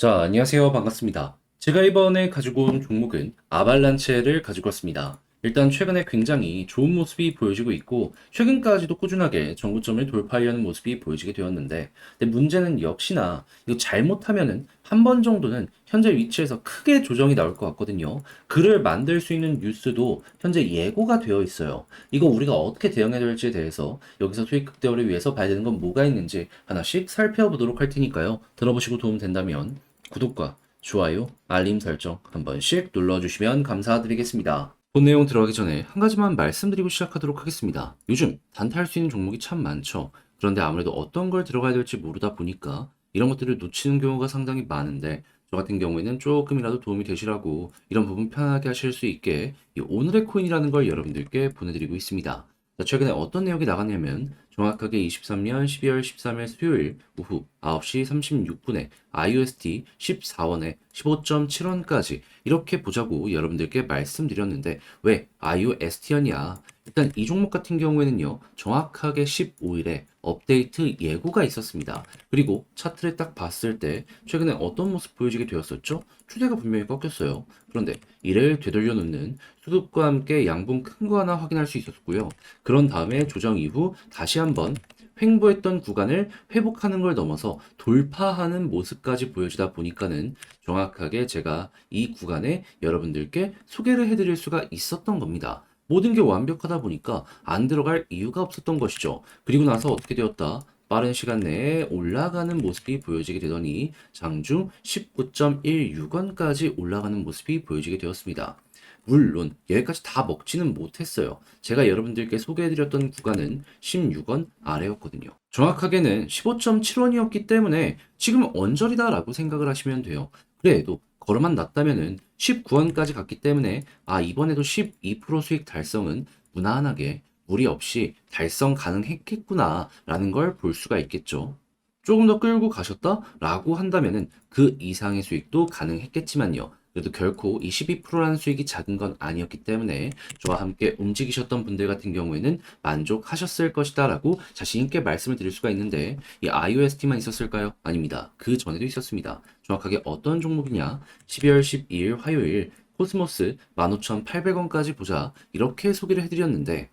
자, 안녕하세요. 반갑습니다. 제가 이번에 가지고 온 종목은 아발란체를 가지고 왔습니다. 일단 최근에 굉장히 좋은 모습이 보여지고 있고, 최근까지도 꾸준하게 정고점을 돌파하려는 모습이 보여지게 되었는데, 근데 문제는 역시나 이거 잘못하면은 한 번 정도는 현재 위치에서 크게 조정이 나올 것 같거든요. 그를 만들 수 있는 뉴스도 현재 예고가 되어 있어요. 이거 우리가 어떻게 대응해야 될지에 대해서 여기서 수익 극대화를 위해서 봐야 되는 건 뭐가 있는지 하나씩 살펴보도록 할 테니까요. 들어보시고 도움 된다면 구독과 좋아요, 알림 설정 한 번씩 눌러주시면 감사드리겠습니다. 본 내용 들어가기 전에 한 가지만 말씀드리고 시작하도록 하겠습니다. 요즘 단타할 수 있는 종목이 참 많죠. 그런데 아무래도 어떤 걸 들어가야 될지 모르다 보니까 이런 것들을 놓치는 경우가 상당히 많은데 저 같은 경우에는 조금이라도 도움이 되시라고 이런 부분 편하게 하실 수 있게 이 오늘의 코인이라는 걸 여러분들께 보내드리고 있습니다. 자, 최근에 어떤 내용이 나갔냐면 정확하게 23년 12월 13일 수요일 오후 9시 36분에 IUST 14원에 15.7원까지 이렇게 보자고 여러분들께 말씀드렸는데 왜 IUST였냐? 일단 이 종목 같은 경우에는요 정확하게 15일에 업데이트 예고가 있었습니다. 그리고 차트를 딱 봤을 때 최근에 어떤 모습 보여지게 되었었죠? 추세가 분명히 꺾였어요. 그런데 이를 되돌려 놓는 수급과 함께 양분 큰거 하나 확인할 수 있었고요. 그런 다음에 조정 이후 다시 한번 횡보했던 구간을 회복하는 걸 넘어서 돌파하는 모습까지 보여지다 보니까는 정확하게 제가 이 구간에 여러분들께 소개를 해드릴 수가 있었던 겁니다. 모든 게 완벽하다 보니까 안 들어갈 이유가 없었던 것이죠. 그리고 나서 어떻게 되었다? 빠른 시간 내에 올라가는 모습이 보여지게 되더니 장중 19.16원까지 올라가는 모습이 보여지게 되었습니다. 물론 여기까지 다 먹지는 못했어요. 제가 여러분들께 소개해드렸던 구간은 16원 아래였거든요. 정확하게는 15.7원이었기 때문에 지금 언저리다라고 생각을 하시면 돼요. 그래도 걸어만 놨다면은 19원까지 갔기 때문에 아 이번에도 12% 수익 달성은 무난하게 무리 없이 달성 가능했겠구나 라는 걸 볼 수가 있겠죠. 조금 더 끌고 가셨다 라고 한다면은 그 이상의 수익도 가능했겠지만요. 그래도 결코 이 12%라는 수익이 작은 건 아니었기 때문에 저와 함께 움직이셨던 분들 같은 경우에는 만족하셨을 것이다 라고 자신 있게 말씀을 드릴 수가 있는데 이 IOST만 있었을까요? 아닙니다. 그 전에도 있었습니다. 정확하게 어떤 종목이냐? 12월 12일 화요일 코스모스 15,800원까지 보자 이렇게 소개를 해드렸는데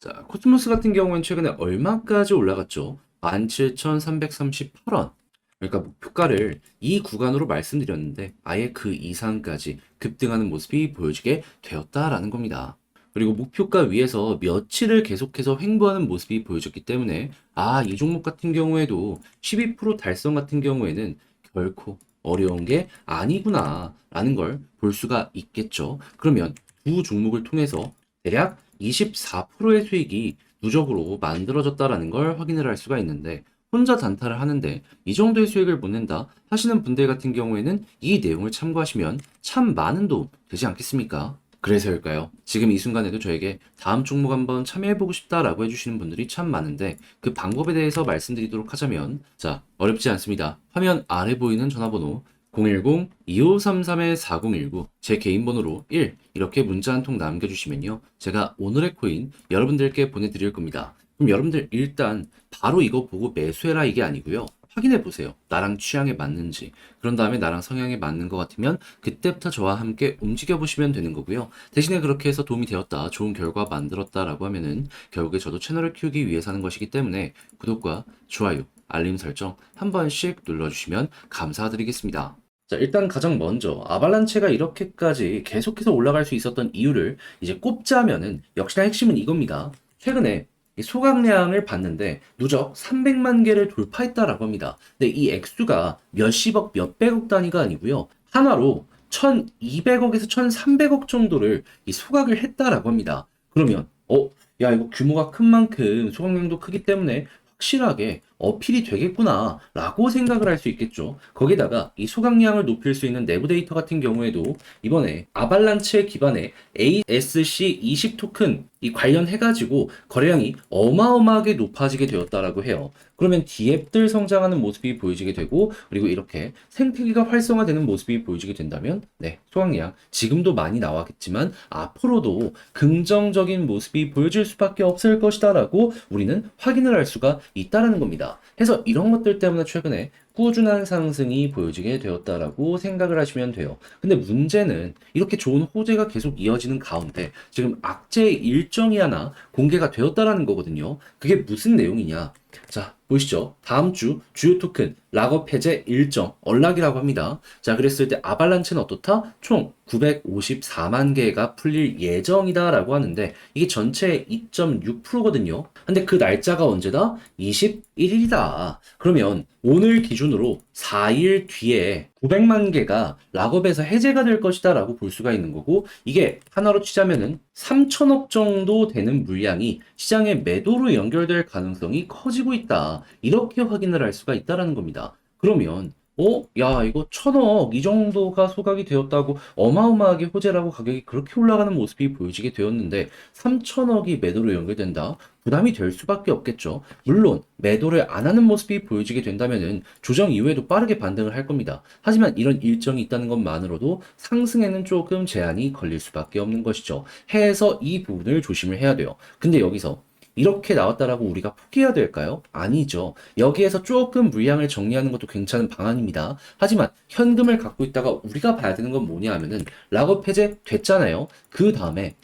자 코스모스 같은 경우에는 최근에 얼마까지 올라갔죠? 17,338원 그러니까 목표가를 이 구간으로 말씀드렸는데 아예 그 이상까지 급등하는 모습이 보여지게 되었다라는 겁니다. 그리고 목표가 위에서 며칠을 계속해서 횡보하는 모습이 보여졌기 때문에 아, 이 종목 같은 경우에도 12% 달성 같은 경우에는 결코 어려운 게 아니구나 라는 걸 볼 수가 있겠죠. 그러면 두 종목을 통해서 대략 24%의 수익이 누적으로 만들어졌다라는 걸 확인을 할 수가 있는데 혼자 단타를 하는데 이 정도의 수익을 못 낸다 하시는 분들 같은 경우에는 이 내용을 참고하시면 참 많은 도움 되지 않겠습니까? 그래서일까요? 지금 이 순간에도 저에게 다음 종목 한번 참여해보고 싶다라고 해주시는 분들이 참 많은데 그 방법에 대해서 말씀드리도록 하자면 자 어렵지 않습니다. 화면 아래 보이는 전화번호 010-2533-4019 제 개인 번호로 1 이렇게 문자 한 통 남겨주시면요. 제가 오늘의 코인 여러분들께 보내드릴 겁니다. 그럼 여러분들 일단 바로 이거 보고 매수해라 이게 아니고요. 확인해 보세요. 나랑 취향에 맞는지. 그런 다음에 나랑 성향에 맞는 것 같으면 그때부터 저와 함께 움직여 보시면 되는 거고요. 대신에 그렇게 해서 도움이 되었다, 좋은 결과 만들었다라고 하면은 결국에 저도 채널을 키우기 위해서 하는 것이기 때문에 구독과 좋아요, 알림 설정 한 번씩 눌러주시면 감사드리겠습니다. 자, 일단 가장 먼저 아발란체가 이렇게까지 계속해서 올라갈 수 있었던 이유를 이제 꼽자면은 역시나 핵심은 이겁니다. 최근에 이 소각량을 봤는데 누적 300만 개를 돌파했다라고 합니다. 근데 이 액수가 몇십억, 몇백억 단위가 아니고요. 한화로 1200억에서 1300억 정도를 이 소각을 했다라고 합니다. 그러면 어, 야 이거 규모가 큰 만큼 소각량도 크기 때문에 확실하게 어필이 되겠구나 라고 생각을 할 수 있겠죠. 거기다가 이 소각량을 높일 수 있는 내부 데이터 같은 경우에도 이번에 아발란체 기반의 ASC20 토큰 이 관련해가지고 거래량이 어마어마하게 높아지게 되었다라고 해요. 그러면 D앱들 성장하는 모습이 보여지게 되고 그리고 이렇게 생태계가 활성화되는 모습이 보여지게 된다면 네 소각량 지금도 많이 나왔겠지만 앞으로도 긍정적인 모습이 보여질 수밖에 없을 것이다라고 우리는 확인을 할 수가 있다라는 겁니다. 해서 이런 것들 때문에 최근에 꾸준한 상승이 보여지게 되었다라고 생각을 하시면 돼요. 근데 문제는 이렇게 좋은 호재가 계속 이어지는 가운데 지금 악재 일정이 하나 공개가 되었다라는 거거든요. 그게 무슨 내용이냐? 자, 보시죠. 다음 주 주요 토큰 락업 해제 일정 언락이라고 합니다. 자, 그랬을 때 아발란체는 어떻다? 총 954만 개가 풀릴 예정이다라고 하는데 이게 전체의 2.6%거든요. 근데 그 날짜가 언제다? 21일이다. 그러면 오늘 기준으로 4일 뒤에 900만 개가 락업에서 해제가 될 것이다 라고 볼 수가 있는 거고 이게 하나로 치자면은 3천억 정도 되는 물량이 시장의 매도로 연결될 가능성이 커지고 있다. 이렇게 확인을 할 수가 있다라는 겁니다. 그러면 어? 야, 이거 천억 이 정도가 소각이 되었다고 어마어마하게 호재라고 가격이 그렇게 올라가는 모습이 보여지게 되었는데 3천억이 매도로 연결된다? 부담이 될 수밖에 없겠죠. 물론 매도를 안 하는 모습이 보여지게 된다면은 조정 이후에도 빠르게 반등을 할 겁니다. 하지만 이런 일정이 있다는 것만으로도 상승에는 조금 제한이 걸릴 수밖에 없는 것이죠. 해서 이 부분을 조심을 해야 돼요. 근데 여기서 이렇게 나왔다라고 우리가 포기해야 될까요? 아니죠. 여기에서 조금 물량을 정리하는 것도 괜찮은 방안입니다. 하지만 현금을 갖고 있다가 우리가 봐야 되는 건 뭐냐 하면은 락업 해제 됐잖아요. 그 다음에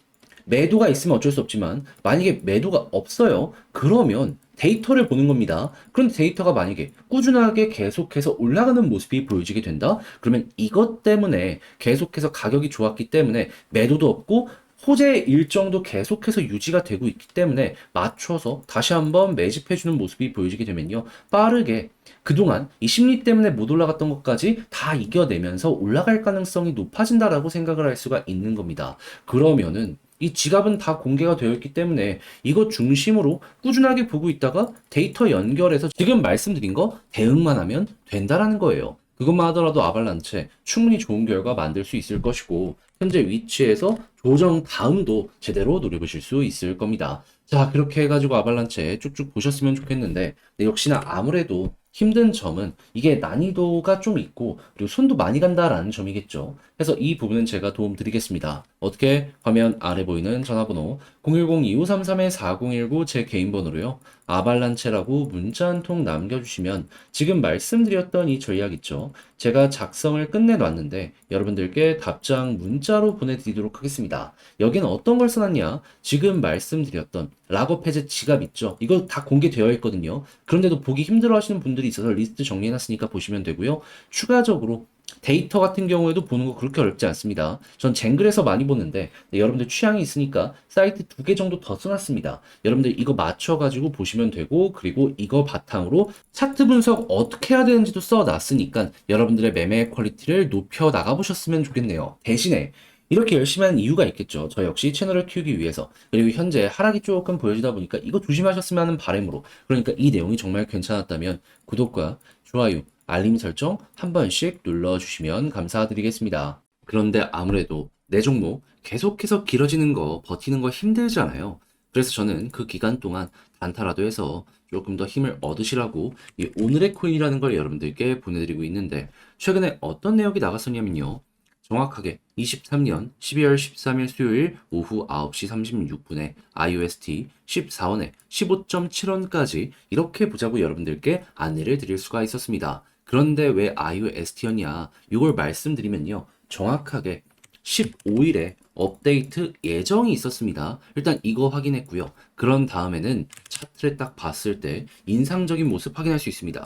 매도가 있으면 어쩔 수 없지만 만약에 매도가 없어요. 그러면 데이터를 보는 겁니다. 그런데 데이터가 만약에 꾸준하게 계속해서 올라가는 모습이 보여지게 된다? 그러면 이것 때문에 계속해서 가격이 좋았기 때문에 매도도 없고 호재 일정도 계속해서 유지가 되고 있기 때문에 맞춰서 다시 한번 매집해주는 모습이 보여지게 되면요. 빠르게 그동안 이 심리 때문에 못 올라갔던 것까지 다 이겨내면서 올라갈 가능성이 높아진다라고 생각을 할 수가 있는 겁니다. 그러면은 이 지갑은 다 공개가 되어 있기 때문에 이것 중심으로 꾸준하게 보고 있다가 데이터 연결해서 지금 말씀드린 거 대응만 하면 된다라는 거예요. 그것만 하더라도 아발란체 충분히 좋은 결과 만들 수 있을 것이고 현재 위치에서 조정 다음도 제대로 노려보실 수 있을 겁니다. 자 그렇게 해가지고 아발란체 쭉쭉 보셨으면 좋겠는데 네, 역시나 아무래도 힘든 점은 이게 난이도가 좀 있고 그리고 손도 많이 간다라는 점이겠죠. 그래서 이 부분은 제가 도움 드리겠습니다. 어떻게 화면 아래 보이는 전화번호 010-2533-4019 제 개인 번호로요. 아발란체라고 문자 한 통 남겨주시면 지금 말씀드렸던 이 전략 있죠. 제가 작성을 끝내놨는데 여러분들께 답장 문자로 보내드리도록 하겠습니다. 여기는 어떤 걸 써놨냐? 지금 말씀드렸던 락업 해제 지갑 있죠. 이거 다 공개되어 있거든요. 그런데도 보기 힘들어 하시는 분들이 있어서 리스트 정리해놨으니까 보시면 되고요. 추가적으로 데이터 같은 경우에도 보는 거 그렇게 어렵지 않습니다. 전 쟁글에서 많이 보는데 네, 여러분들 취향이 있으니까 사이트 두 개 정도 더 써놨습니다. 여러분들 이거 맞춰가지고 보시면 되고 그리고 이거 바탕으로 차트 분석 어떻게 해야 되는지도 써놨으니까 여러분들의 매매 퀄리티를 높여 나가보셨으면 좋겠네요. 대신에 이렇게 열심히 하는 이유가 있겠죠. 저 역시 채널을 키우기 위해서. 그리고 현재 하락이 조금 보여지다 보니까 이거 조심하셨으면 하는 바람으로. 그러니까 이 내용이 정말 괜찮았다면 구독과 좋아요, 알림 설정 한 번씩 눌러주시면 감사드리겠습니다. 그런데 아무래도 내 종목 계속해서 길어지는 거 버티는 거 힘들잖아요. 그래서 저는 그 기간 동안 단타라도 해서 조금 더 힘을 얻으시라고 이 오늘의 코인이라는 걸 여러분들께 보내드리고 있는데 최근에 어떤 내역이 나갔었냐면요. 정확하게 23년 12월 13일 수요일 오후 9시 36분에 IUST 14원에 15.7원까지 이렇게 보자고 여러분들께 안내를 드릴 수가 있었습니다. 그런데 왜 IUST였냐? 이걸 말씀드리면요. 정확하게 15일에 업데이트 예정이 있었습니다. 일단 이거 확인했고요. 그런 다음에는 차트를 딱 봤을 때 인상적인 모습 확인할 수 있습니다.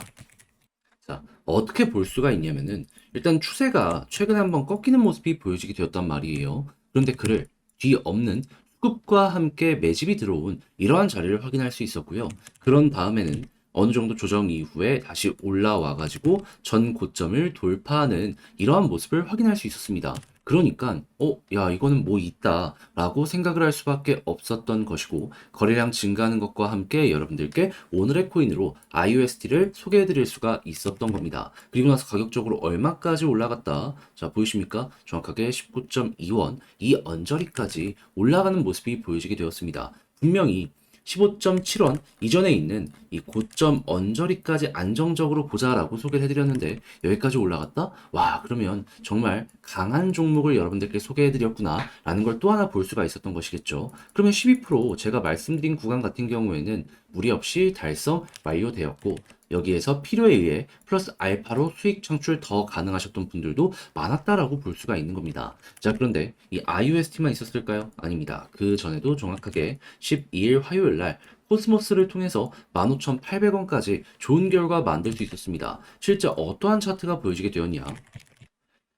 자, 어떻게 볼 수가 있냐면은 일단 추세가 최근에 한번 꺾이는 모습이 보여지게 되었단 말이에요. 그런데 그를 뒤 없는 수급과 함께 매집이 들어온 이러한 자리를 확인할 수 있었고요. 그런 다음에는 어느 정도 조정 이후에 다시 올라와 가지고 전 고점을 돌파하는 이러한 모습을 확인할 수 있었습니다. 그러니까 어, 야, 이거는 뭐 있다라고 생각을 할 수밖에 없었던 것이고 거래량 증가하는 것과 함께 여러분들께 오늘의 코인으로 IUST를 소개해 드릴 수가 있었던 겁니다. 그리고 나서 가격적으로 얼마까지 올라갔다. 자, 보이십니까? 정확하게 19.2원 이 언저리까지 올라가는 모습이 보여지게 되었습니다. 분명히 15.7원 이전에 있는 이 고점 언저리까지 안정적으로 보자라고 소개를 해드렸는데 여기까지 올라갔다? 와 그러면 정말 강한 종목을 여러분들께 소개해드렸구나 라는 걸 또 하나 볼 수가 있었던 것이겠죠. 그러면 12% 제가 말씀드린 구간 같은 경우에는 무리 없이 달성 완료되었고 여기에서 필요에 의해 플러스 알파로 수익 창출 더 가능하셨던 분들도 많았다라고 볼 수가 있는 겁니다. 자, 그런데 이 IUST만 있었을까요? 아닙니다. 그 전에도 정확하게 12일 화요일 날 코스모스를 통해서 15,800원까지 좋은 결과 만들 수 있었습니다. 실제 어떠한 차트가 보여지게 되었냐?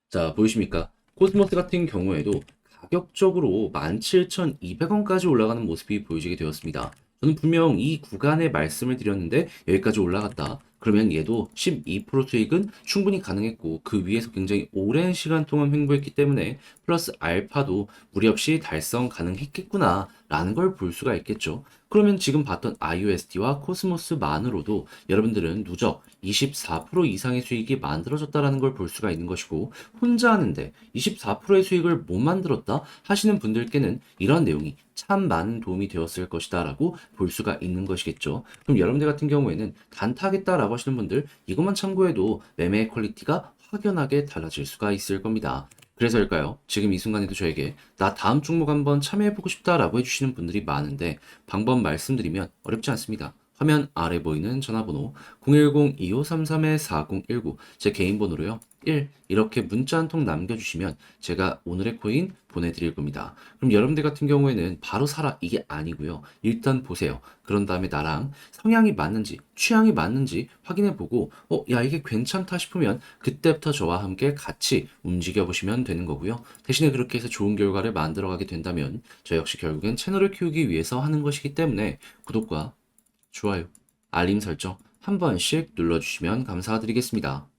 자, 보이십니까? 코스모스 같은 경우에도 가격적으로 17,200원까지 올라가는 모습이 보여지게 되었습니다. 저는 분명 이 구간에 말씀을 드렸는데 여기까지 올라갔다. 그러면 얘도 12% 수익은 충분히 가능했고 그 위에서 굉장히 오랜 시간 동안 횡보했기 때문에 플러스 알파도 무리 없이 달성 가능했겠구나 라는 걸 볼 수가 있겠죠. 그러면 지금 봤던 IUSD와 코스모스만으로도 여러분들은 누적 24% 이상의 수익이 만들어졌다라는 걸 볼 수가 있는 것이고 혼자 하는데 24%의 수익을 못 만들었다 하시는 분들께는 이런 내용이 참 많은 도움이 되었을 것이다 라고 볼 수가 있는 것이겠죠. 그럼 여러분들 같은 경우에는 단타하겠다 라고 하시는 분들 이것만 참고해도 매매의 퀄리티가 확연하게 달라질 수가 있을 겁니다. 그래서일까요? 지금 이 순간에도 저에게 나 다음 종목 한번 참여해보고 싶다라고 해주시는 분들이 많은데 방법 말씀드리면 어렵지 않습니다. 화면 아래 보이는 전화번호 010-2533-4019 제 개인 번호로요. 1 이렇게 문자 한 통 남겨주시면 제가 오늘의 코인 보내드릴 겁니다. 그럼 여러분들 같은 경우에는 바로 사라 이게 아니고요. 일단 보세요. 그런 다음에 나랑 성향이 맞는지 취향이 맞는지 확인해보고 어, 야 이게 괜찮다 싶으면 그때부터 저와 함께 같이 움직여 보시면 되는 거고요. 대신에 그렇게 해서 좋은 결과를 만들어가게 된다면 저 역시 결국엔 채널을 키우기 위해서 하는 것이기 때문에 구독과 좋아요, 알림 설정 한 번씩 눌러주시면 감사드리겠습니다.